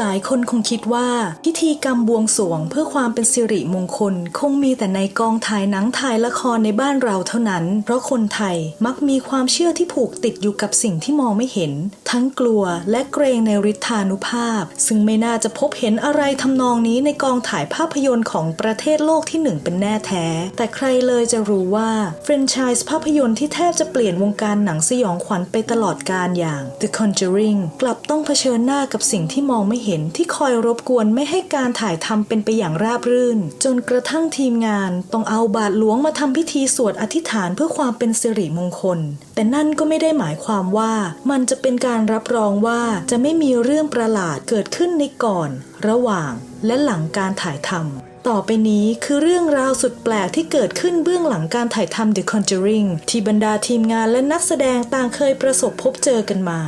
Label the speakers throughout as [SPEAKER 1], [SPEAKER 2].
[SPEAKER 1] หลายคนคงคิดว่า พิธีกรรมบวงสรวงเพื่อความเป็นสิริมงคล คงมีแต่ในกองถ่ายหนังถ่ายละครในบ้านเราเท่านั้น เพราะคนไทยมักมีความเชื่อที่ผูกติดอยู่กับสิ่งที่มองไม่เห็น ทั้งกลัวและเกรงในฤทธานุภาพ ซึ่งไม่น่าจะพบเห็นอะไรทำนองนี้ในกองถ่ายภาพยนตร์ของประเทศโลกที่หนึ่งเป็นแน่แท้ แต่ใครเลยจะรู้ว่าแฟรนไชส์ภาพยนตร์ที่แทบจะเปลี่ยนวงการหนังสยองขวัญไปตลอดกาลอย่าง The Conjuring กลับต้องเผชิญหน้ากับสิ่งที่มองไม่เห็นที่คอยรบกวนไม่ให้การถ่ายทำเป็นไปอย่างราบรื่น จนกระทั่งทีมงานต้องเอาบาทหลวงมาทำพิธีสวดอธิษฐานเพื่อความเป็นสิริมงคล แต่นั่นก็ไม่ได้หมายความว่ามันจะเป็นการรับรองว่าจะไม่มีเรื่องประหลาดเกิดขึ้นในก่อน ระหว่าง และหลังการถ่ายทำต่อไปนี้คือเรื่องราวสุดแปลกที่เกิดขึ้นเบื้องหลังการถ่ายทำ The Conjuring ที่บรรดาทีมงานและนักแสดงต่างเคยประสบพบเจอกันมา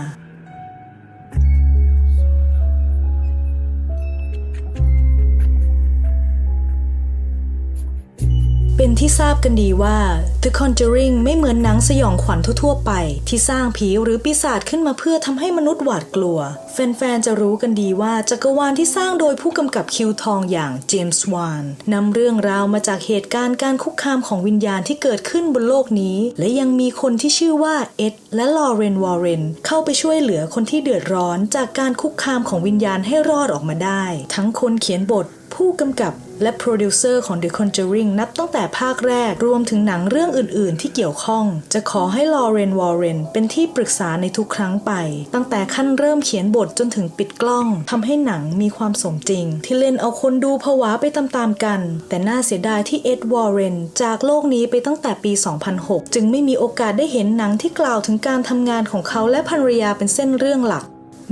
[SPEAKER 1] เป็นที่ทราบกันดีว่า The Conjuring ไม่เหมือนหนังสยองขวัญทั่วๆ ไป ที่สร้างผีหรือปีศาจขึ้นมาเพื่อทำให้มนุษย์หวาดกลัว แฟนๆ จะรู้กันดีว่าจักรวาลที่สร้างโดยผู้กำกับคิวทองอย่างเจมส์วานนำเรื่องราวมาจากเหตุการณ์การคุกคามของวิญญาณที่เกิดขึ้นบนโลกนี้ และยังมีคนที่ชื่อว่าเอ็ดและลอเรนวอร์เรนเข้าไปช่วยเหลือคนที่เดือดร้อน จากการคุกคามของวิญญาณให้รอดออกมาได้ ทั้งคนเขียนบทผู้กำกับ และโปรดิวเซอร์ของ The Conjuring นับตั้งแต่ภาคแรกรวมถึงหนังเรื่องอื่น ๆ ที่เกี่ยวข้อง จะขอให้ลอเรนวอร์เรนเป็นที่ปรึกษาในทุกครั้งไป ตั้งแต่ขั้นเริ่มเขียนบทจนถึงปิดกล้องทำให้หนังมีความสมจริง ที่เล่นเอาคนดูผวาไปตามๆกัน แต่น่าเสียดายที่เอ็ดวอร์เรนจากโลกนี้ไปตั้งแต่ปี 2006 จึงไม่มีโอกาสได้เห็นหนังที่กล่าวถึงการทำงานของเขาและภรรยาเป็นเส้นเรื่องหลัก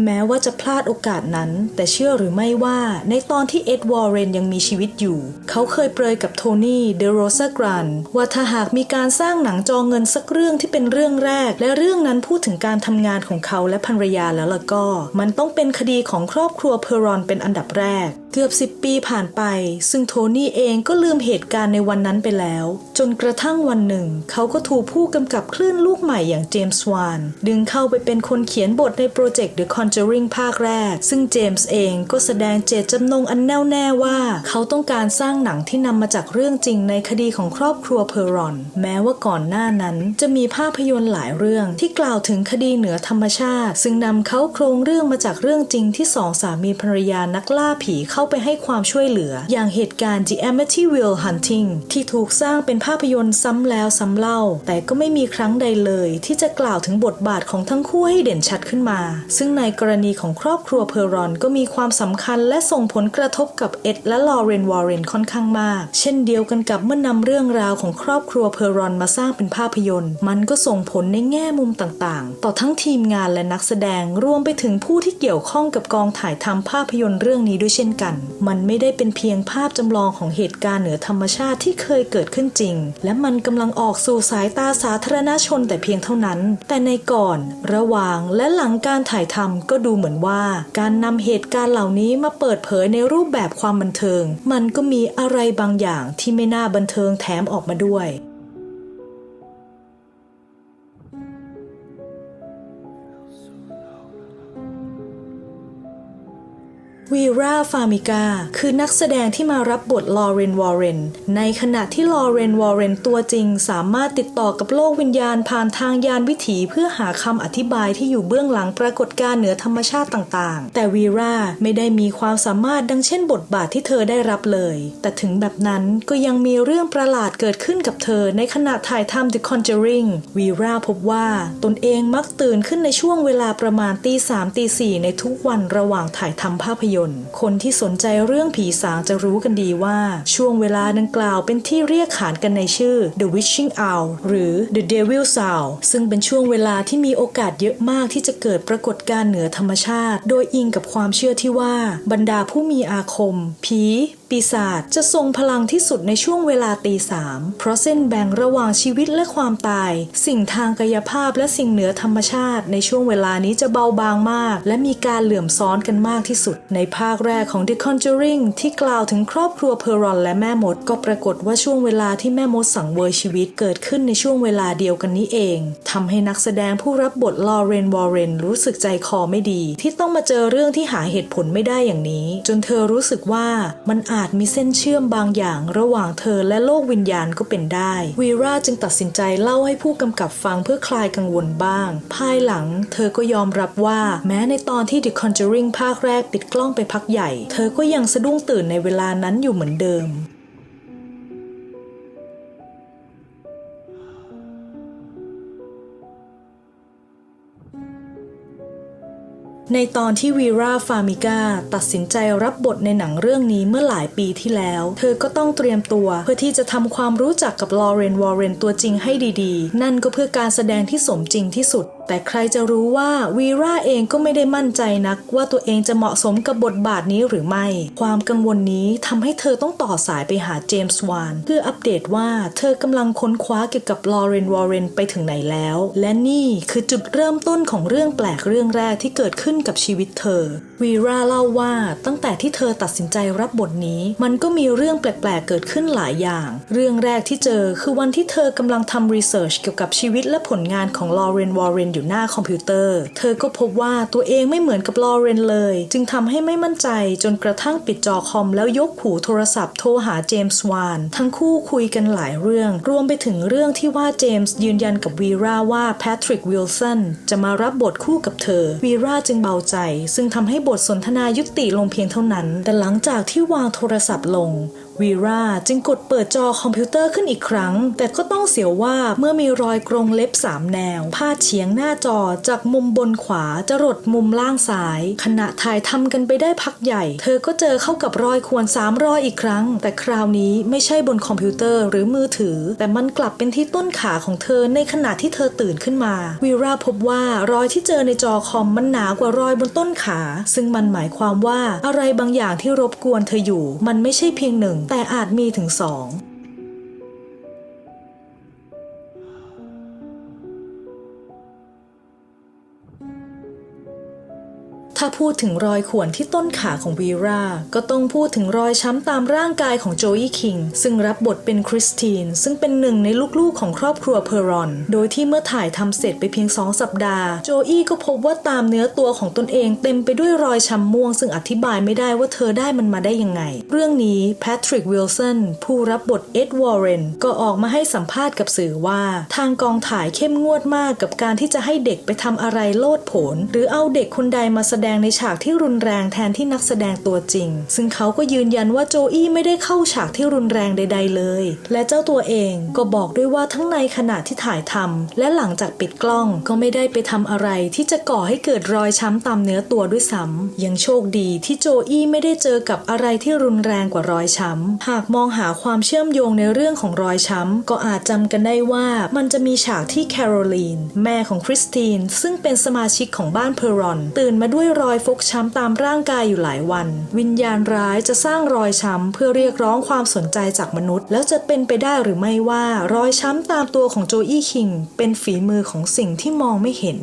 [SPEAKER 1] แม้ว่าจะพลาดโอกาสนั้น แต่เชื่อหรือไม่ว่าในตอนที่เอ็ดวอร์เรนยังมีชีวิตอยู่ เขาเคยเปรยกับโทนี่เดโรซากรันว่าถ้าหากมีการสร้างหนังจอเงินสักเรื่องที่เป็นเรื่องแรก และเรื่องนั้นพูดถึงการทำงานของเขาและภรรยาแล้วล่ะก็ มันต้องเป็นคดีของครอบครัวเพอรอนเป็นอันดับแรก เกือบ10ปีผ่านไป ซึ่งโทนี่เองก็ลืมเหตุการณ์ในวันนั้นไปแล้ว จนกระทั่งวันหนึ่ง เขาก็ถูกผู้กำกับคลื่นลูกใหม่อย่างเจมส์วานดึงเข้าไปเป็นคนเขียนบทในโปรเจกต์ The Conjuring ภาคแรก ซึ่งเจมส์เองก็แสดงเจตจำนงอันแน่วแน่ว่า เขาต้องการสร้างหนังที่นำมาจากเรื่องจริงในคดีของครอบครัวเพอรอน แม้ว่าก่อนหน้านั้น จะมีภาพยนตร์หลายเรื่องที่กล่าวถึงคดีเหนือธรรมชาติ ซึ่งนำเขาโครงเรื่องมาจากเรื่องจริงที่สองสามีภรรยานักล่าผีเข้าาไปให้ความช่วยเหลือ อย่างเหตุการณ์ The Amityville Hunting ที่ถูกสร้างเป็นภาพยนตร์ซ้ำแล้วซ้ำเล่า แต่ก็ไม่มีครั้งใดเลย ที่จะกล่าวถึงบทบาทของทั้งคู่ให้เด่นชัดขึ้นมา ซึ่งในกรณีของครอบครัวเพอรอนก็มีความสำคัญและส่งผลกระทบกับเอ็ดและลอเรนวอร์เรนค่อนข้างมาก เช่นเดียวกันกับเมื่อนำเรื่องราวของครอบครัวเพอรอนมาสร้างเป็นภาพยนตร์ มันก็ส่งผลในแง่มุมต่างๆ ต่อทั้งทีมงานและนักแสดงรวมไปถึงผู้ที่เกี่ยวข้องกับกองถ่ายทำภาพยนตร์เรื่องนี้ด้วยเช่นกันมันไม่ได้เป็นเพียงภาพจำลองของเหตุการณ์เหนือธรรมชาติที่เคยเกิดขึ้นจริง และมันกำลังออกสู่สายตาสาธารณชนแต่เพียงเท่านั้น แต่ในก่อน ระหว่างและหลังการถ่ายทำก็ดูเหมือนว่า การนำเหตุการณ์เหล่านี้มาเปิดเผยในรูปแบบความบันเทิง มันก็มีอะไรบางอย่างที่ไม่น่าบันเทิงแถมออกมาด้วย วีราฟามิกาคือนักแสดงที่มารับบทลอเรนวอร์เรนในขณะที่ลอเรนวอร์เรนตัวจริงสามารถติดต่อกับโลกวิญญาณผ่านทางยานวิถีเพื่อหาคำอธิบายที่อยู่เบื้องหลังปรากฏการณ์เหนือธรรมชาติต่างๆ แต่วีราไม่ได้มีความสามารถดังเช่นบทบาทที่เธอได้รับเลย แต่ถึงแบบนั้นก็ยังมีเรื่องประหลาดเกิดขึ้นกับเธอในขณะถ่ายทำ The Conjuring วีราพบว่าตนเองมักตื่นขึ้นในช่วงเวลาประมาณตีสามตีสี่ในทุกวันระหว่างถ่ายทำภาพยนตร์คนที่สนใจเรื่องผีสางจะรู้กันดีว่าช่วงเวลาดังกล่าวเป็นที่เรียกขานกันในชื่อ The Witching Hour หรือ The Devil's Hour ซึ่งเป็นช่วงเวลาที่มีโอกาสเยอะมากที่จะเกิดปรากฏการณ์เหนือธรรมชาติ โดยอิงกับความเชื่อที่ว่าบรรดาผู้มีอาคม ผี ปีศาจจะทรงพลังที่สุดในช่วงเวลาตีสามเพราะเส้นแบ่งระหว่างชีวิตและความตาย สิ่งทางกายภาพและสิ่งเหนือธรรมชาติ ในช่วงเวลานี้จะเบาบางมาก และมีการเหลื่อมซ้อนกันมากที่สุด ในภาคแรกของ The Conjuring ที่กล่าวถึงครอบครัวเพอรอนและแม่มด ก็ปรากฏว่าช่วงเวลาที่แม่มดสังเวยชีวิตเกิดขึ้นในช่วงเวลาเดียวกันนี้เองทำให้นักแสดงผู้รับบทลอเรนวอร์เรนรู้สึกใจคอไม่ดี ที่ต้องมาเจอเรื่องที่หาเหตุผลไม่ได้อย่างนี้ จนเธอรู้สึกว่ามันอาจาจมีเส้นเชื่อมบางอย่างระหว่างเธอและโลกวิญญาณก็เป็นได้ วีราจึงตัดสินใจเล่าให้ผู้กำกับฟังเพื่อคลายกังวลบ้าง ภายหลัง เธอก็ยอมรับว่าแม้ในตอนที่ The Conjuring ภาคแรกปิดกล้องไปพักใหญ่ เธอก็ยังสะดุ้งตื่นในเวลานั้นอยู่เหมือนเดิม ในตอนที่วีราฟามิก้าตัดสินใจรับบทในหนังเรื่องนี้เมื่อหลายปีที่แล้ว เธอก็ต้องเตรียมตัวเพื่อที่จะทำความรู้จักกับลอเรนวอร์เรนตัวจริงให้ดีๆ นั่นก็เพื่อการแสดงที่สมจริงที่สุด แต่ใครจะรู้ว่าวีราเองก็ไม่ได้มั่นใจนัก ว่าตัวเองจะเหมาะสมกับบทบาทนี้หรือไม่ ความกังวลนี้ทำให้เธอต้องต่อสายไปหาเจมส์วานเพื่ออัปเดตว่าเธอกำลังค้นคว้าเกี่ยวกับลอเรนวอร์เรนไปถึงไหนแล้ว และนี่คือจุดเริ่มต้นของเรื่องแปลกเรื่องแรกที่เกิดขึ้นกับชีวิตเธอวีราเล่าว่าตั้งแต่ที่เธอตัดสินใจรับบทนี้ มันก็มีเรื่องแปลกๆเกิดขึ้นหลายอย่าง เรื่องแรกที่เจอคือวันที่เธอกำลังทำรีเสิร์ชเกี่ยวกับชีวิตและผลงานของลอเรนวอร์เรนอยู่หน้าคอมพิวเตอร์ เธอก็พบว่าตัวเองไม่เหมือนกับลอเรนเลย จึงทำให้ไม่มั่นใจจนกระทั่งปิดจอคอมแล้วยกหูโทรศัพท์โทรหาเจมส์วานทั้งคู่คุยกันหลายเรื่อง รวมไปถึงเรื่องที่ว่าเจมส์ยืนยันกับวีราว่าแพทริกวิลสันจะมารับบทคู่กับเธอ วีราจึงเบาใจ ซึ่งทำให้บทสนทนายุติลงเพียงเท่านั้น แต่หลังจากที่วางโทรศัพท์ลงวีราจึงกดเปิดจอคอมพิวเตอร์ขึ้นอีกครั้ง แต่ก็ต้องเสียวว่าเมื่อมีรอยกรงเล็บสามแนว พาดเฉียงหน้าจอจากมุมบนขวาจรดมุมล่างซ้าย ขณะถ่ายทำกันไปได้พักใหญ่ เธอก็เจอเข้ากับรอยควรสามรอยอีกครั้ง แต่คราวนี้ไม่ใช่บนคอมพิวเตอร์หรือมือถือ แต่มันกลับเป็นที่ต้นขาของเธอในขณะที่เธอตื่นขึ้นมาวีราพบว่ารอยที่เจอในจอคอมมันหนากว่ารอยบนต้นขา ซึ่งมันหมายความว่าอะไรบางอย่างที่รบกวนเธออยู่ มันไม่ใช่เพียงหนึ่งแต่อาจมีถึงสอง ถ้าพูดถึงรอยข่วนที่ต้นขาของวีรา ก็ต้องพูดถึงรอยช้ำตามร่างกายของโจอี้คิง ซึ่งรับบทเป็นคริสตินซึ่งเป็นหนึ่งในลูกๆของครอบครัวเพอรอน โดยที่เมื่อถ่ายทำเสร็จไปเพียงสองสัปดาห์ โจอี้ก็พบว่าตามเนื้อตัวของตนเองเต็มไปด้วยรอยช้ำม่วง ซึ่งอธิบายไม่ได้ว่าเธอได้มันมาได้ยังไง เรื่องนี้แพทริกวิลสันผู้รับบทเอ็ดวอร์เรนก็ออกมาให้สัมภาษณ์กับสื่อว่า ทางกองถ่ายเข้มงวดมากกับการที่จะให้เด็กไปทำอะไรโลดโผนหรือเอาเด็กคนใดมาแสดงในฉากที่รุนแรงแทนที่นักแสดงตัวจริง ซึ่งเขาก็ยืนยันว่าโจอี้ไม่ได้เข้าฉากที่รุนแรงใด ๆ เลย และเจ้าตัวเองก็บอกด้วยว่าทั้งในขณะที่ถ่ายทำและหลังจากปิดกล้องก็ไม่ได้ไปทำอะไรที่จะก่อให้เกิดรอยช้ำตามเนื้อตัวด้วยซ้ำยังโชคดีที่โจอี้ไม่ได้เจอกับอะไรที่รุนแรงกว่ารอยช้ำหากมองหาความเชื่อมโยงในเรื่องของรอยช้ำก็อาจจำกันได้ว่ามันจะมีฉากที่แคโรลีน แม่ของคริสตินซึ่งเป็นสมาชิกของบ้านเพอรอน ตื่นมาด้วยรอยฟกช้ำตามร่างกายอยู่หลายวัน วิญญาณร้ายจะสร้างรอยช้ำเพื่อเรียกร้องความสนใจจากมนุษย์ แล้วจะเป็นไปได้หรือไม่ว่ารอยช้ำตามตัวของโจอี้คิงเป็นฝีมือของสิ่งที่มองไม่เห็น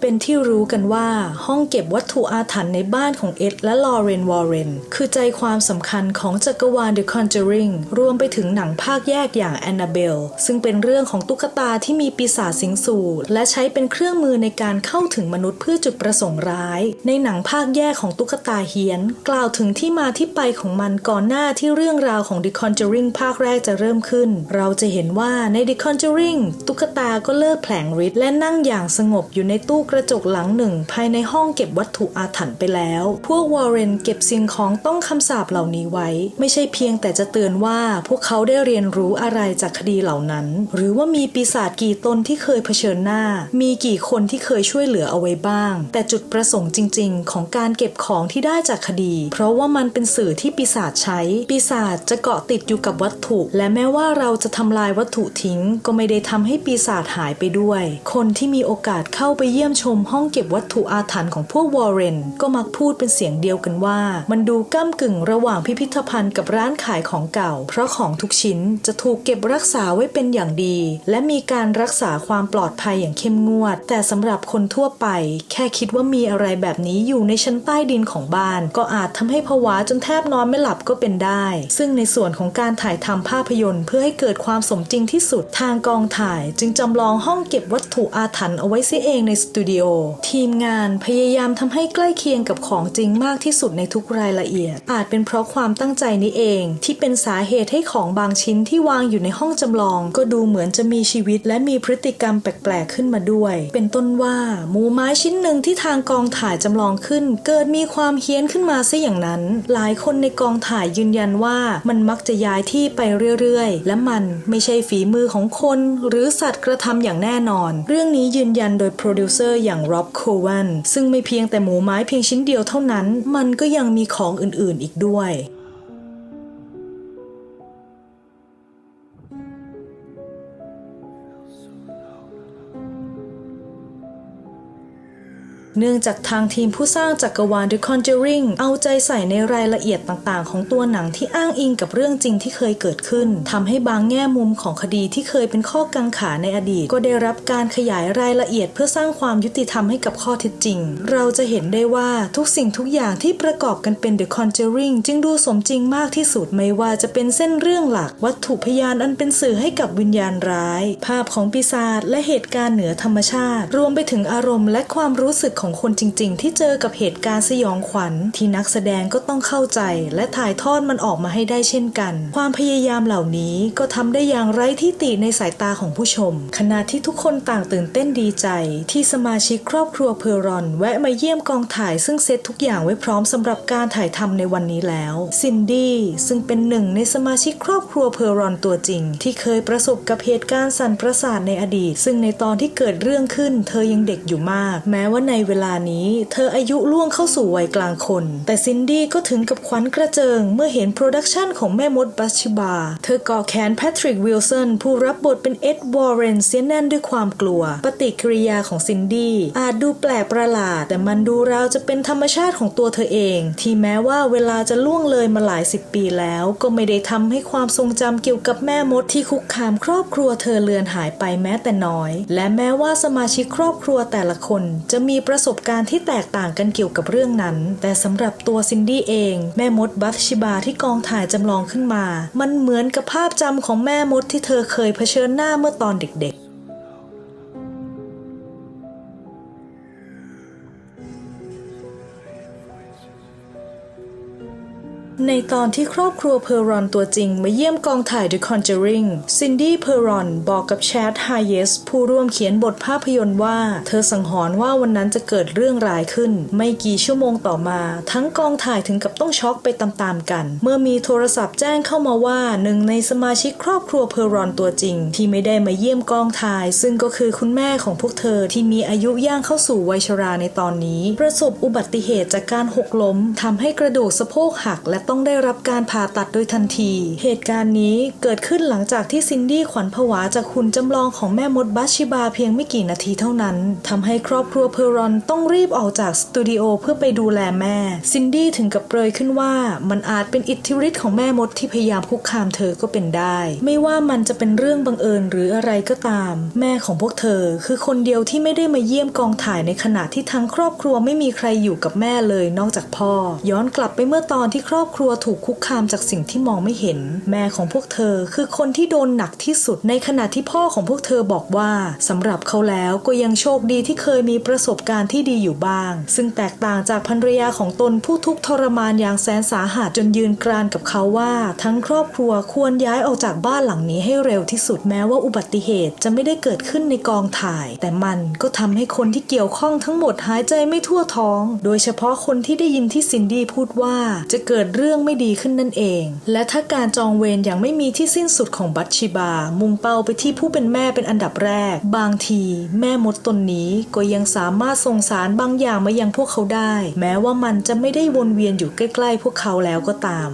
[SPEAKER 1] เป็นที่รู้กันว่าห้องเก็บวัตถุอาถรรพ์ในบ้านของเอ็ดและลอเรนวอร์เรนคือใจความสำคัญของจักรวาล The Conjuring รวมไปถึงหนังภาคแยกอย่าง Annabelle ซึ่งเป็นเรื่องของตุ๊กตาที่มีปีศาจสิงสู่ และใช้เป็นเครื่องมือในการเข้าถึงมนุษย์เพื่อจุดประสงค์ร้าย ในหนังภาคแยกของตุ๊กตาเฮียน กล่าวถึงที่มาที่ไปของมันก่อนหน้าที่เรื่องราวของ The Conjuring ภาคแรกจะเริ่มขึ้น เราจะเห็นว่าใน The Conjuring ตุ๊กตาก็เลิกแผลงฤทธิ์และนั่งอย่างสงบอยู่ในตู้กระจกหลังหนึ่งภายในห้องเก็บวัตถุอาถรรพ์ไปแล้ว พวกวอร์เรนเก็บสิ่งของต้องคำสาปเหล่านี้ไว้ ไม่ใช่เพียงแต่จะเตือนว่าพวกเขาได้เรียนรู้อะไรจากคดีเหล่านั้น หรือว่ามีปีศาจกี่ตนที่เคยเผชิญหน้า มีกี่คนที่เคยช่วยเหลือเอาไว้บ้าง แต่จุดประสงค์จริง ๆ ของการเก็บของที่ได้จากคดี เพราะว่ามันเป็นสื่อที่ปีศาจใช้ ปีศาจจะเกาะติดอยู่กับวัตถุ และแม้ว่าเราจะทำลายวัตถุทิ้ง ก็ไม่ได้ทำให้ปีศาจหายไปด้วย คนที่มีโอกาสเข้าไปเยี่ยมชมห้องเก็บวัตถุอาถรรพ์ของพวกวอร์เรนก็มักพูดเป็นเสียงเดียวกันว่า มันดูก้ากึ่งระหว่างพิพิธภัณฑ์กับร้านขายของเก่า เพราะของทุกชิ้นจะถูกเก็บรักษาไว้เป็นอย่างดี และมีการรักษาความปลอดภัยอย่างเข้มงวด แต่สำหรับคนทั่วไป แค่คิดว่ามีอะไรแบบนี้อยู่ในชั้นใต้ดินของบ้าน ก็อาจทำให้ผวาจนแทบนอนไม่หลับก็เป็นได้ ซึ่งในส่วนของการถ่ายทำภาพยนตร์ เพื่อให้เกิดความสมจริงที่สุดทางกองถ่าย จึงจำลองห้องเก็บวัตถุอาถรรพ์เอาไว้เสียเองในสตูดิโอทีมงานพยายามทำให้ใกล้เคียงกับของจริงมากที่สุดในทุกรายละเอียด อาจเป็นเพราะความตั้งใจนี้เอง ที่เป็นสาเหตุให้ของบางชิ้นที่วางอยู่ในห้องจำลอง ก็ดูเหมือนจะมีชีวิตและมีพฤติกรรมแปลกๆขึ้นมาด้วย เป็นต้นว่าหมูไม้ชิ้นหนึ่งที่ทางกองถ่ายจำลองขึ้น เกิดมีความเฮี้ยนขึ้นมาซะอย่างนั้น หลายคนในกองถ่ายยืนยันว่ามันมักจะย้ายที่ไปเรื่อยๆ และมันไม่ใช่ฝีมือของคน หรือสัตว์กระทำอย่างแน่นอน เรื่องนี้ยืนยันโดยโปรดิวเซอร์อย่างร็อบโควันซึ่งไม่เพียงแต่หมูไม้เพียงชิ้นเดียวเท่านั้น มันก็ยังมีของอื่นๆอีกด้วย เนื่องจากทางทีมผู้สร้างจักรวาล The Conjuring เอาใจใส่ในรายละเอียดต่างๆ ของตัวหนังที่อ้างอิงกับเรื่องจริงที่เคยเกิดขึ้นทำให้บางแง่มุมของคดีที่เคยเป็นข้อกังขาในอดีต ก็ได้รับการขยายรายละเอียดเพื่อสร้างความยุติธรรมให้กับข้อเท็จจริง เราจะเห็นได้ว่าทุกสิ่งทุกอย่างที่ประกอบกันเป็น The Conjuring จึงดูสมจริงมากที่สุดไม่ว่าจะเป็นเส้นเรื่องหลัก วัตถุพยานอันเป็นสื่อให้กับวิญญาณร้าย ภาพของปีศาจและเหตุการณ์เหนือธรรมชาติ รวมไปถึงอารมณ์และความรู้สึกของของคนจริง ๆ ที่เจอกับเหตุการณ์สยองขวัญ ที่นักแสดงก็ต้องเข้าใจ และถ่ายทอดมันออกมาให้ได้เช่นกัน ความพยายามเหล่านี้ก็ทำได้อย่างไร้ที่ติในสายตาของผู้ชม ขณะที่ทุกคนต่างตื่นเต้นดีใจ ที่สมาชิกครอบครัวเพอร์รอน แวะมาเยี่ยมกองถ่ายซึ่งเซตทุกอย่างไว้พร้อมสำหรับการถ่ายทำในวันนี้แล้วซินดี้ซึ่งเป็นหนึ่งในสมาชิกครอบครัวเพอร์รอนตัวจริง ที่เคยประสบกับเหตุการณ์สั่นประสาทในอดีต ซึ่งในตอนที่เกิดเรื่องขึ้น เธอยังเด็กอยู่มาก แม้ว่าในเวลานี้เธออายุล่วงเข้าสู่วัยกลางคน แต่ซินดี้ก็ถึงกับขวัญกระเจิง เมื่อเห็นโปรดักชันของแม่มดบัชชิบา เธอก่อแขนแพทริกวิลสันผู้รับบทเป็นเอ็ดวอร์เรนเสียแน่นด้วยความกลัว ปฏิกิริยาของซินดี้อาจดูแปลกประหลาด แต่มันดูราวจะเป็นธรรมชาติของตัวเธอเอง ที่แม้ว่าเวลาจะล่วงเลยมาหลายสิบปีแล้ว ก็ไม่ได้ทำให้ความทรงจำเกี่ยวกับแม่มดที่คุกคามครอบครัวเธอเลือนหายไปแม้แต่น้อย และแม้ว่าสมาชิกครอบครัวแต่ละคนจะมีประสบการณ์ที่แตกต่างกันเกี่ยวกับเรื่องนั้น แต่สำหรับตัวซินดี้เอง แม่มดบัตชิบาที่กองถ่ายจำลองขึ้นมา มันเหมือนกับภาพจำของแม่มดที่เธอเคยเผชิญหน้าเมื่อตอนเด็กๆ ในตอนที่ครอบครัวเพอร์รอนตัวจริงมาเยี่ยมกองถ่าย The Conjuring ซินดี้เพอร์รอนบอกกับแชดไฮเยสผู้ร่วมเขียนบทภาพยนตร์ว่า เธอสังหรณ์ว่าวันนั้นจะเกิดเรื่องร้ายขึ้น ไม่กี่ชั่วโมงต่อมา ทั้งกองถ่ายถึงกับต้องช็อกไปตามๆกัน เมื่อมีโทรศัพท์แจ้งเข้ามาว่าหนึ่งในสมาชิกครอบครัวเพอร์รอนตัวจริง ที่ไม่ได้มาเยี่ยมกองถ่าย ซึ่งก็คือคุณแม่ของพวกเธอที่มีอายุย่างเข้าสู่วัยชราในตอนนี้ ประสบอุบัติเหตุจากการหกล้มทำให้กระดูกสะโพกหักและต้ององได้รับการผ่าตัดโดยทันที เหตุการณ์นี้เกิดขึ้นหลังจากที่ซินดี้ขวัญผวาจากหุ่นจำลองของแม่มดบัชชิบาเพียงไม่กี่นาทีเท่านั้นทำให้ครอบครัวเพอรอนต้องรีบออกจากสตูดิโอเพื่อไปดูแลแม่ ซินดี้ถึงกับเปรยขึ้นว่ามันอาจเป็นอิทธิฤทธิ์ของแม่มดที่พยายามคุกคามเธอก็เป็นได้ ไม่ว่ามันจะเป็นเรื่องบังเอิญหรืออะไรก็ตาม แม่ของพวกเธอ คือคนเดียวที่ไม่ได้มาเยี่ยมกองถ่ายในขณะที่ทั้งครอบครัวไม่มีใครอยู่กับแม่เลยนอกจากพ่อ ย้อนกลับไปเมื่อตอนที่ครอบคครัวถูกคุกคามจากสิ่งที่มองไม่เห็น แม่ของพวกเธอคือคนที่โดนหนักที่สุดในขณะที่พ่อของพวกเธอบอกว่าสำหรับเขาแล้วก็ยังโชคดีที่เคยมีประสบการณ์ที่ดีอยู่บ้าง ซึ่งแตกต่างจากภรรยาของตนผู้ทุกทรมานอย่างแสนสาหัสจนยืนกรานกับเขาว่า ทั้งครอบครัวควรย้ายออกจากบ้านหลังนี้ให้เร็วที่สุดแม้ว่าอุบัติเหตุจะไม่ได้เกิดขึ้นในกองถ่าย แต่มันก็ทำให้คนที่เกี่ยวข้องทั้งหมดหายใจไม่ทั่วท้อง โดยเฉพาะคนที่ได้ยินที่ซินดี้พูดว่าจะเกิดเรื่องื่องไม่ดีขึ้นนั่นเอง และถ้าการจองเวรอย่างไม่มีที่สิ้นสุดของบัตชิบา มุ่งเป้าไปที่ผู้เป็นแม่เป็นอันดับแรก บางที แม่มดตนนี้ก็ยังสามารถส่งสารบางอย่างมายังพวกเขาได้ แม้ว่ามันจะไม่ได้วนเวียนอยู่ใกล้ ๆ พวกเขาแล้วก็ตาม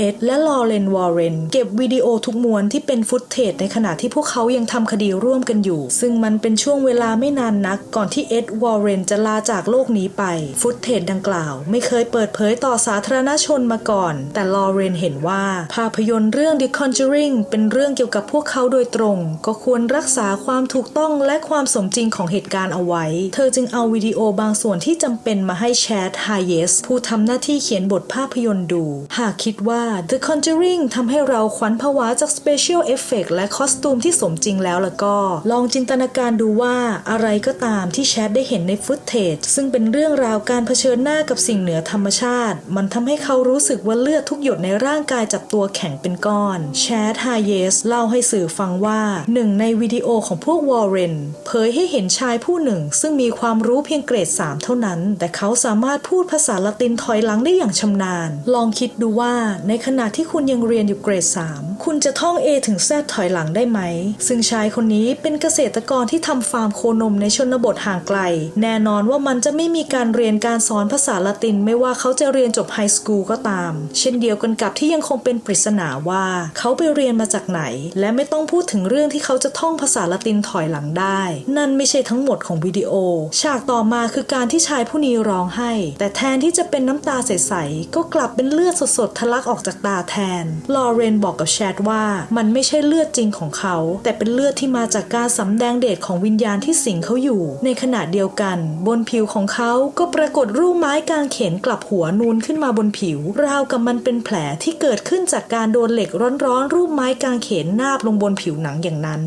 [SPEAKER 1] เอ็ดและลอเรนวอร์เรนเก็บวิดีโอทุกมวลที่เป็นฟุตเทจในขณะที่พวกเขายังทำคดีร่วมกันอยู่ ซึ่งมันเป็นช่วงเวลาไม่นานนัก ก่อนที่เอ็ดวอร์เรนจะลาจากโลกนี้ไป ฟุตเทจดังกล่าว ไม่เคยเปิดเผยต่อสาธารณชนมาก่อน แต่ลอเรนเห็นว่า ภาพยนตร์เรื่อง The Conjuring เป็นเรื่องเกี่ยวกับพวกเขาโดยตรง ก็ควรรักษาความถูกต้องและความสมจริงของเหตุการณ์เอาไว้ เธอจึงเอาวิดีโอบางส่วนที่จำเป็นมาให้แชดไฮเยสผู้ทำหน้าที่เขียนบทภาพยนตร์ดู หากคิดว่า The Conjuring ทำให้เราขวัญผวาจาก Special Effect และคอสตูมที่สมจริงแล้วแล้วก็ ลองจินตนาการดูว่าอะไรก็ตามที่แชดได้เห็นในฟุตเทจซึ่งเป็นเรื่องราวการเผชิญหน้ากับสิ่งเหนือธรรมชาติ มันทำให้เขารู้สึกว่าเลือดทุกหยดในร่างกายจับตัวแข็งเป็นก้อนแชดไฮเยสเล่าให้สื่อฟังว่าหนึ่งในวิดีโอของพวกวอร์เรนเผยให้เห็นชายผู้หนึ่ง ซึ่งมีความรู้เพียงเกรด 3 เท่านั้น แต่เขาสามารถพูดภาษาละตินถอยหลังได้อย่างชำนาญ ลองคิดดูว่าในขณะที่คุณยังเรียนอยู่เกรด 3 คุณจะท่อง A ถึง Z ถอยหลังได้ไหม ซึ่งชายคนนี้เป็นเกษตรกรที่ทำฟาร์มโคนมในชนบทห่างไกล แน่นอนว่ามันจะไม่มีการเรียนการสอนภาษาละตินไม่ว่าเขาจะเรียนจบไฮสคูลก็ตาม เช่นเดียวกันกับที่ยังคงเป็นปริศนาว่า เขาไปเรียนมาจากไหน และไม่ต้องพูดถึงเรื่องที่เขาจะท่องภาษาละตินถอยหลังได้ นั่นไม่ใช่ทั้งหมดของวิดีโอ ฉากต่อมาคือการที่ชายผู้นี้ร้องไห้ แต่แทนที่จะเป็นน้ำตาใสๆก็กลับเป็นเลือดสดๆทะลักออกจากตาแทน ลอเรนบอกกับแชทว่ามันไม่ใช่เลือดจริงของเขา แต่เป็นเลือดที่มาจากการสำแดงเดชของวิญญาณที่สิงเขาอยู่ ในขณะเดียวกัน บนผิวของเขาก็ปรากฏรูปไม้กางเขนกลับหัวนูนขึ้นมาบนผิว ราวกับมันเป็นแผลที่เกิดขึ้นจากการโดนเหล็กร้อนๆ รูปไม้กางเขนนาบลงบนผิวหนังอย่างนั้น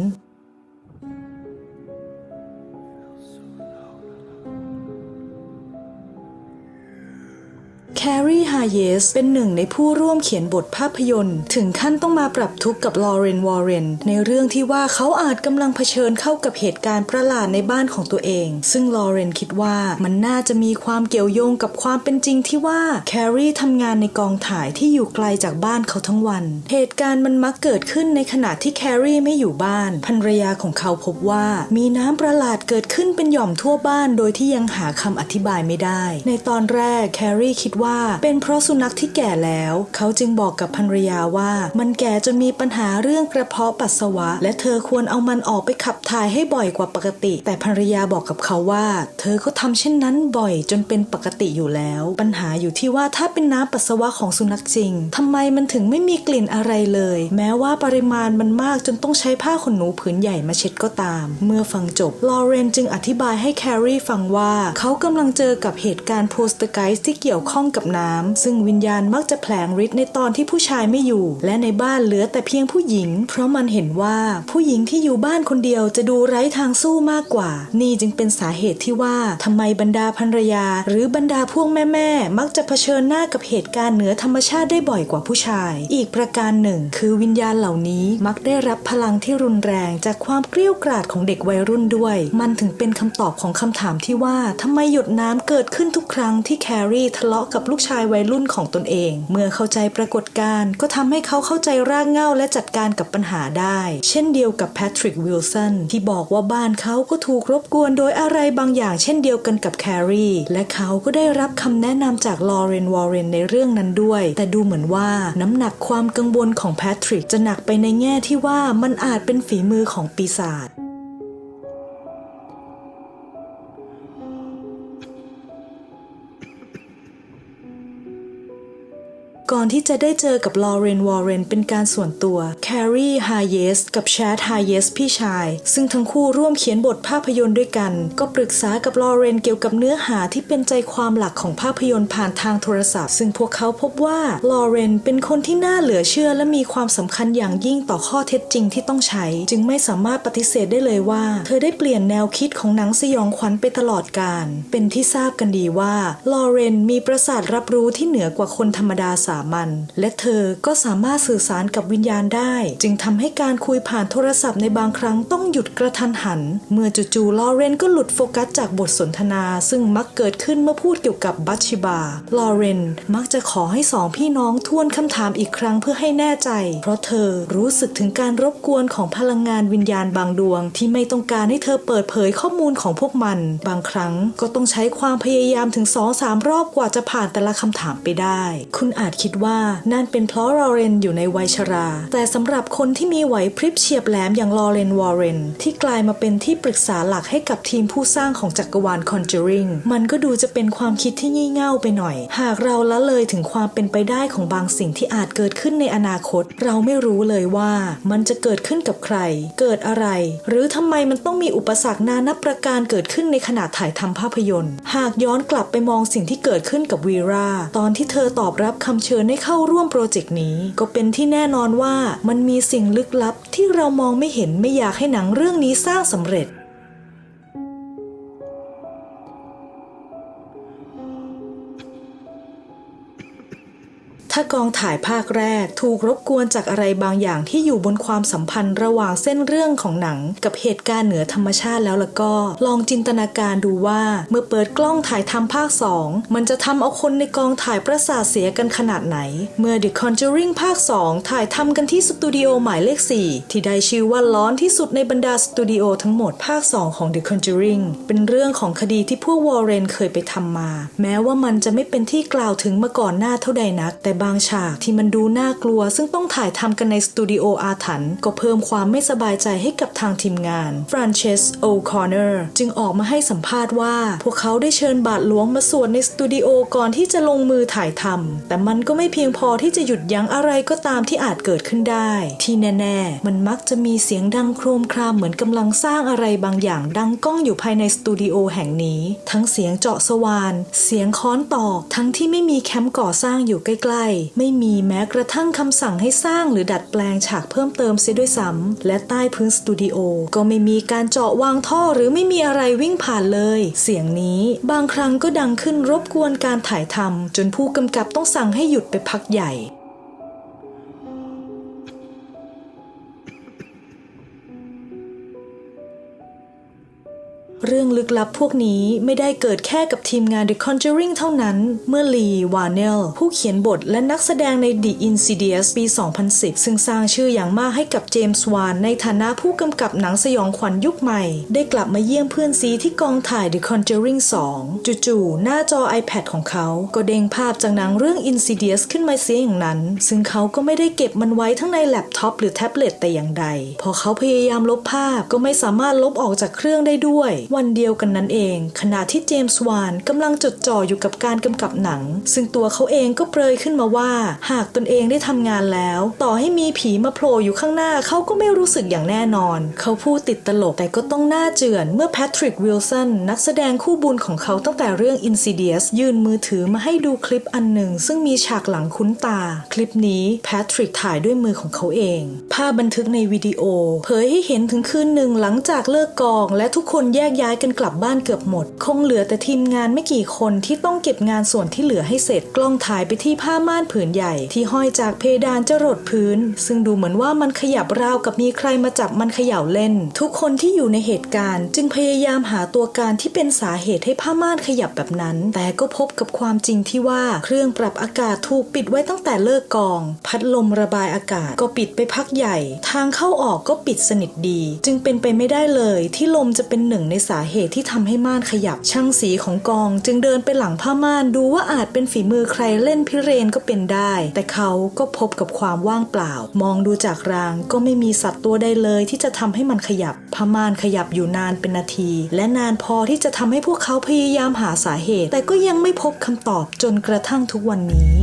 [SPEAKER 1] แครีฮาเยสเป็นหนึ่งในผู้ร่วมเขียนบทภาพยนตร์ ถึงขั้นต้องมาปรับทุกข์กับลอเรนวอร์เรนในเรื่องที่ว่าเขาอาจกำลังเผชิญเข้ากับเหตุการณ์ประหลาดในบ้านของตัวเอง ซึ่งลอเรนคิดว่ามันน่าจะมีความเกี่ยวโยงกับความเป็นจริงที่ว่าแครีทำงานในกองถ่ายที่อยู่ไกลจากบ้านเขาทั้งวัน เหตุการณ์มันมักเกิดขึ้นในขณะที่แครีไม่อยู่บ้านภรรยาของเขาพบว่ามีน้ำประหลาดเกิดขึ้นเป็นหย่อมทั่วบ้านโดยที่ยังหาคำอธิบายไม่ได้ ในตอนแรกแครีคิดว่าเป็นเพราะสุนัขที่แก่แล้ว เขาจึงบอกกับภรรยาว่า มันแก่จนมีปัญหาเรื่องกระเพาะปัสสาวะ และเธอควรเอามันออกไปขับถ่ายให้บ่อยกว่าปกติ แต่ภรรยาบอกกับเขาว่า เธอก็ทำเช่นนั้นบ่อยจนเป็นปกติอยู่แล้ว ปัญหาอยู่ที่ว่าถ้าเป็นน้ำปัสสาวะของสุนัขจริงทำไมมันถึงไม่มีกลิ่นอะไรเลย แม้ว่าปริมาณมันมากจนต้องใช้ผ้าขนหนูผืนใหญ่มาเช็ดก็ตาม เมื่อฟังจบลอเรนจึงอธิบายให้แครีฟังว่า เขากำลังเจอกับเหตุการณ์โพสต์ไกส์ที่เกี่ยวข้องกับน้ำซึ่งวิญญาณมักจะแผลงฤทธิ์ในตอนที่ผู้ชายไม่อยู่ และในบ้านเหลือแต่เพียงผู้หญิง เพราะมันเห็นว่าผู้หญิงที่อยู่บ้านคนเดียวจะดูไร้ทางสู้มากกว่า นี่จึงเป็นสาเหตุที่ว่าทำไมบรรดาภรรยา หรือบรรดาพวกแม่ๆมักจะเผชิญหน้ากับเหตุการณ์เหนือธรรมชาติได้บ่อยกว่าผู้ชาย อีกประการหนึ่ง คือวิญญาณเหล่านี้มักได้รับพลังที่รุนแรงจากความเกลี้ยวกราดของเด็กวัยรุ่นด้วย มันถึงเป็นคำตอบของคำถามที่ว่าทำไมหยดน้ำเกิดขึ้นทุกครั้งที่แครี่ทะเลาะกับลูกชายวัยรุ่นของตนเอง เมื่อเข้าใจปรากฏการณ์ก็ทำให้เขาเข้าใจรากเหง้าและจัดการกับปัญหาได้ เช่นเดียวกับแพทริกวิลสันที่บอกว่าบ้านเขาก็ถูกรบกวนโดยอะไรบางอย่างเช่นเดียวกันกับแครีและเขาก็ได้รับคำแนะนำจากลอเรนวอร์เรนในเรื่องนั้นด้วย แต่ดูเหมือนว่าน้ำหนักความกังวลของแพทริกจะหนักไปในแง่ที่ว่ามันอาจเป็นฝีมือของปีศาจ ก่อนที่จะได้เจอกับลอเรนวอร์เรนเป็นการส่วนตัว แครีฮาเยสกับแชดฮาเยสพี่ชาย ซึ่งทั้งคู่ร่วมเขียนบทภาพยนตร์ด้วยกัน ก็ปรึกษากับลอเรนเกี่ยวกับเนื้อหาที่เป็นใจความหลักของภาพยนตร์ผ่านทางโทรศัพท์ ซึ่งพวกเขาพบว่าลอเรนเป็นคนที่น่าเหลือเชื่อและมีความสำคัญอย่างยิ่งต่อข้อเท็จจริงที่ต้องใช้ จึงไม่สามารถปฏิเสธได้เลยว่า เธอได้เปลี่ยนแนวคิดของหนังสยองขวัญไปตลอดกาลเป็นที่ทราบกันดีว่าลอเรนมีประสาทรับรู้ที่เหนือกว่าคนธรรมดาสามัญและเธอก็สามารถสื่อสารกับวิญญาณได้ จึงทำให้การคุยผ่านโทรศัพท์ในบางครั้งต้องหยุดกระทันหัน เมื่อจู่ๆลอเรนก็หลุดโฟกัสจากบทสนทนา ซึ่งมักเกิดขึ้นเมื่อพูดเกี่ยวกับบัตชิบาลอเรนมักจะขอให้สองพี่น้องทวนคำถามอีกครั้งเพื่อให้แน่ใจ เพราะเธอรู้สึกถึงการรบกวนของพลังงานวิญญาณบางดวง ที่ไม่ต้องการให้เธอเปิดเผยข้อมูลของพวกมัน บางครั้งก็ต้องใช้ความพยายามถึงสองสามรอบกว่าจะผ่านแต่ละคำถามไปได้ คุณอาจคิดว่านั่นเป็นเพราะลอเรนอยู่ในวัยชรา แต่สำหรับคนที่มีไหวพริบเฉียบแหลมอย่างลอเรนวอร์เรนที่กลายมาเป็นที่ปรึกษาหลักให้กับทีมผู้สร้างของจักรวาล Conjuring มันก็ดูจะเป็นความคิดที่งี่เง่าไปหน่อย หากเราละเลยถึงความเป็นไปได้ของบางสิ่งที่อาจเกิดขึ้นในอนาคต เราไม่รู้เลยว่ามันจะเกิดขึ้นกับใคร เกิดอะไร หรือทำไมมันต้องมีอุปสรรคนานับประการเกิดขึ้นในขณะถ่ายทำภาพยนตร์ หากย้อนกลับไปมองสิ่งที่เกิดขึ้นกับวีราตอนที่เธอตอบรับคำเชิญให้เข้าร่วมโปรเจกต์นี้ ก็เป็นที่แน่นอนว่ามันมีสิ่งลึกลับที่เรามองไม่เห็นไม่อยากให้หนังเรื่องนี้สร้างสำเร็จ ถ้ากองถ่ายภาคแรกถูกรบกวนจากอะไรบางอย่างที่อยู่บนความสัมพันธ์ระหว่างเส้นเรื่องของหนัง กับเหตุการณ์เหนือธรรมชาติแล้วล่ะก็ ลองจินตนาการดูว่าเมื่อเปิดกล้องถ่ายทำภาค 2 มันจะทำเอาคนในกองถ่ายประสาทเสียกันขนาดไหน เมื่อ The Conjuring ภาค 2 ถ่ายทำกันที่สตูดิโอหมายเลข 4 ที่ได้ชื่อว่าร้อนที่สุดในบรรดาสตูดิโอทั้งหมดภาค 2 ของ The Conjuring เป็นเรื่องของคดีที่พวกวอร์เรนเคยไปทำมา แม้ว่ามันจะไม่เป็นที่กล่าวถึงมาก่อนหน้าเท่าใดนักแต่บางฉากที่มันดูน่ากลัว ซึ่งต้องถ่ายทำกันในสตูดิโออาถรรพ์ก็เพิ่มความไม่สบายใจให้กับทางทีมงานฟรานเชสโอคอนเนอร์จึงออกมาให้สัมภาษณ์ว่า พวกเขาได้เชิญบาทหลวงมาสวดในสตูดิโอก่อนที่จะลงมือถ่ายทำแต่มันก็ไม่เพียงพอที่จะหยุดยั้งอะไรก็ตามที่อาจเกิดขึ้นได้ ที่แน่ ๆ มันมักจะมีเสียงดังโครมครามเหมือนกำลังสร้างอะไรบางอย่างดังก้องอยู่ภายในสตูดิโอแห่งนี้ ทั้งเสียงเจาะสว่าน เสียงค้อนตอก ทั้งที่ไม่มีแคมป์ก่อสร้างอยู่ใกล้ๆไม่มีแม้กระทั่งคำสั่งให้สร้างหรือดัดแปลงฉากเพิ่มเติมเสียด้วยซ้ำและใต้พื้นสตูดิโอก็ไม่มีการเจาะวางท่อหรือไม่มีอะไรวิ่งผ่านเลย เสียงนี้บางครั้งก็ดังขึ้นรบกวนการถ่ายทำจนผู้กำกับต้องสั่งให้หยุดไปพักใหญ่ รื่องลึกลับพวกนี้ไม่ได้เกิดแค่กับทีมงาน The Conjuring เท่านั้น เมื่อลีวา n เนลผู้เขียนบทและนักแสดงใน The Insidious ปี 2010 ซึ่งสร้างชื่ออย่างมากให้กับเจมส์วานในฐานะผู้กำกับหนังสยองขวัญยุคใหม่ ได้กลับมาเยี่ยมเพื่อนซีที่กองถ่าย The Conjuring 2 จู่ๆ หน้าจอ iPad ของเขา ก็เด้งภาพจากหนังเรื่อง Insidious ขึ้นมาเสียอย่างนั้น ซึ่งเขาก็ไม่ได้เก็บมันไว้ทั้งในแล็ปท็อปหรือแท็บเล็ตแต่อย่างใด พอเขาพยายามลบภาพก็ไม่สามารถลบออกจากเครื่องได้ด้วยวันเดียวกันนั้นเอง ขณะที่เจมส์วานกำลังจดจ่ออยู่กับการกำกับหนัง ซึ่งตัวเขาเองก็เปรยขึ้นมาว่า หากตนเองได้ทำงานแล้ว ต่อให้มีผีมาโผล่อยู่ข้างหน้าเขาก็ไม่รู้สึกอย่างแน่นอน เขาพูดติดตลกแต่ก็ต้องหน้าเจือนเมื่อแพทริกวิลสันนักแสดงคู่บุญของเขาตั้งแต่เรื่อง Insidious ยื่นมือถือมาให้ดูคลิปอันหนึ่ง ซึ่งมีฉากหลังคุ้นตา คลิปนี้แพทริกถ่ายด้วยมือของเขาเอง ภาพบันทึกในวิดีโอ เผยให้เห็นถึงคืนหนึ่งหลังจากเลิกกอง และทุกคนแยกยย้ายกันกลับบ้านเกือบหมด คงเหลือแต่ทีมงานไม่กี่คนที่ต้องเก็บงานส่วนที่เหลือให้เสร็จกล้องถ่ายไปที่ผ้าม่านผืนใหญ่ ที่ห้อยจากเพดานจรดพื้น ซึ่งดูเหมือนว่ามันขยับราวกับมีใครมาจับมันเขย่าเล่น ทุกคนที่อยู่ในเหตุการณ์ จึงพยายามหาตัวการที่เป็นสาเหตุให้ผ้าม่านขยับแบบนั้น แต่ก็พบกับความจริงที่ว่าเครื่องปรับอากาศถูกปิดไว้ตั้งแต่เลิกกอง พัดลมระบายอากาศก็ปิดไปพักใหญ่ ทางเข้าออกก็ปิดสนิทดี จึงเป็นไปไม่ได้เลยที่ลมจะเป็นหนึ่งในสาเหตุที่ทำให้ม่านขยับช่างสีของกอง จึงเดินไปหลังผ้าม่านดูว่าอาจเป็นฝีมือใครเล่นพิเรนก็เป็นได้ แต่เขาก็พบกับความว่างเปล่า มองดูจากรางก็ไม่มีสัตว์ตัวใดเลยที่จะทำให้มันขยับผ้าม่านขยับอยู่นานเป็นนาที และนานพอที่จะทำให้พวกเขาพยายามหาสาเหตุ แต่ก็ยังไม่พบคำตอบจนกระทั่งทุกวันนี้